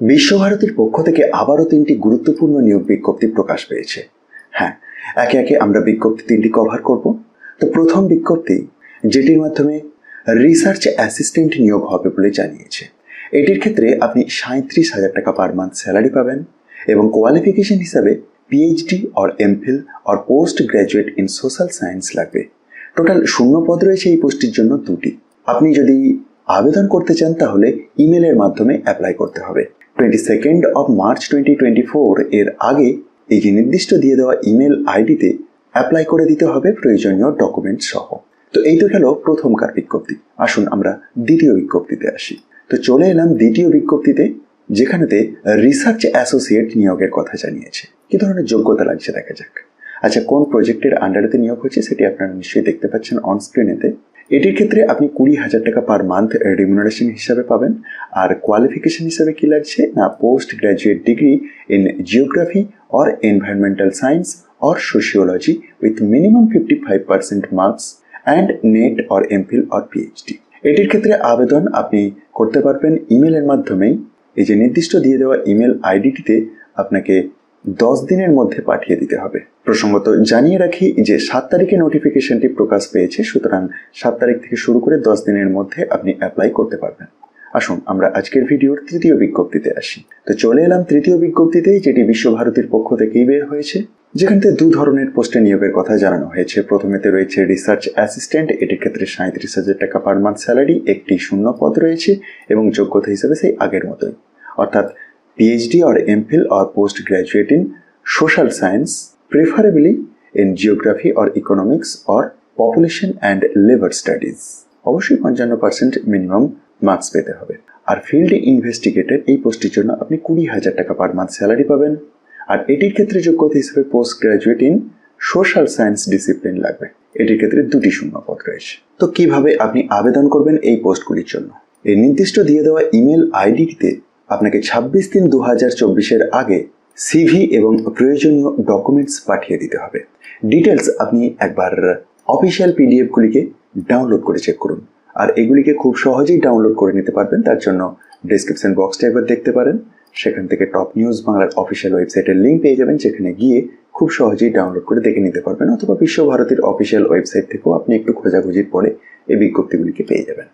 বিশ্বভারতীর পক্ষ থেকে আবারও তিনটি গুরুত্বপূর্ণ নিয়োগ বিজ্ঞপ্তি প্রকাশ পেয়েছে। হ্যাঁ একে একে আমরা বিজ্ঞপ্তি তিনটি কভার করব। তো প্রথম বিজ্ঞপ্তি, যেটির মাধ্যমে রিসার্চ অ্যাসিস্ট্যান্ট নিয়োগ হবে বলে জানিয়েছে। এটির ক্ষেত্রে আপনি সাঁত্রিশ হাজার টাকা পার মান্থ স্যালারি পাবেন এবং কোয়ালিফিকেশন হিসাবে PhD or MPhil or post graduate in social science লাগবে। টোটাল শূন্য পদ রয়েছে এই পোস্টটির জন্য দুটি। আপনি যদি আবেদন করতে চান তাহলে ইমেলের মাধ্যমে অ্যাপ্লাই করতে হবে। Twenty second of March twenty twenty four এর আগে এই যে নির্দিষ্ট দিয়ে দেওয়া ইমেল আইডিতে অ্যাপ্লাই করে দিতে হবে প্রয়োজনীয় ডকুমেন্ট সহ। তো এই তো গেল প্রথমকার বিজ্ঞপ্তি। আসুন আমরা দ্বিতীয় বিজ্ঞপ্তিতে আসি। তো চলে এলাম দ্বিতীয় বিজ্ঞপ্তিতে, যেখানেতে রিসার্চ অ্যাসোসিয়েট নিয়োগের কথা জানিয়েছে। কি ধরনের যোগ্যতা লাগছে দেখা যাক। আচ্ছা কোন প্রজেক্টের আন্ডারেতে নিয়োগ হচ্ছে সেটি আপনারা নিশ্চয়ই দেখতে পাচ্ছেন অন স্ক্রিনেতে এটির ক্ষেত্রে আপনি কুড়ি হাজার টাকা পার মান্থ রিমুনারেশন হিসাবে পাবেন। আর কোয়ালিফিকেশন হিসাবে কি লাগছে? না post graduate degree in geography or environmental science or sociology with minimum fifty five percent marks and NET or MPhil or PhD এটির ক্ষেত্রে আবেদন আপনি করতে পারবেন ইমেলের মাধ্যমেই। এই যে নির্দিষ্ট দিয়ে দেওয়া ইমেল আইডিটিতে আপনাকে দশ দিনের মধ্যে পাঠিয়ে দিতে হবে। প্রসঙ্গত জানিয়ে রাখি যে সাত তারিখে নোটিফিকেশনটি প্রকাশ পেয়েছে, সুতরাং সাত তারিখ থেকে শুরু করে দশ দিনের মধ্যে আপনি অ্যাপ্লাই করতে পারবেন। আসুন, আমরা আজকের ভিডিওর তৃতীয় বিজ্ঞপ্তিতে আসি। তো চলে এলাম তৃতীয় বিজ্ঞপ্তিতে যেটি বিশ্বভারতীর পক্ষ থেকেই বের হয়েছে। যেখানে দু ধরনের পোস্টে নিয়োগের কথা জানানো হয়েছে। প্রথমেতে রয়েছে রিসার্চ অ্যাসিস্ট্যান্ট এটির ক্ষেত্রে সাঁত্রিশ হাজার টাকা পার মান্থ স্যালারি একটি শূন্য পদ রয়েছে এবং যোগ্যতা হিসেবে সেই আগের মতোই। অর্থাৎ or MPhil or post graduate in social science preferably in geography or economics or population and labour studies অবশ্যই পঞ্চান্ন পার্সেন্ট মিনিমাম মার্কস পেতে হবে। আর ফিল্ড ইনভেস্টিগেটর এই পোস্টের জন্য আপনি কুড়ি হাজার টাকা পার মান্থ স্যালারি পাবেন। আর এটির ক্ষেত্রে যোগ্যতা হিসেবে post graduate in social science discipline লাগবে। এটির ক্ষেত্রে দুটি শূন্য পদ রয়েছে। তো কীভাবে আপনি আবেদন করবেন এই পোস্টগুলির জন্য? এই নির্দিষ্ট দিয়ে দেওয়া ইমেল আইডিটিতে আপনাকে ছাব্বিশ তিন দু হাজার চব্বিশের আগে সিভি এবং প্রয়োজনীয় ডকুমেন্টস পাঠিয়ে দিতে হবে। ডিটেলস আপনি একবার অফিসিয়াল পিডিএফগুলিকে ডাউনলোড করে চেক করুন। আর এগুলিকে খুব সহজেই ডাউনলোড করে নিতে পারবেন, তার জন্য ডিসক্রিপশন বক্সটা একবার দেখতে পারেন। সেখান থেকে টপ নিউজ বাংলার অফিসিয়াল ওয়েবসাইটের লিঙ্ক পেয়ে যাবেন, সেখানে গিয়ে খুব সহজেই ডাউনলোড করে দেখে নিতে পারবেন, অথবা বিশ্বভারতীর অফিসিয়াল ওয়েবসাইট থেকেও আপনি একটু খোঁজাখুঁজির পরে এই বিজ্ঞপ্তিগুলিকে পেয়ে যাবেন।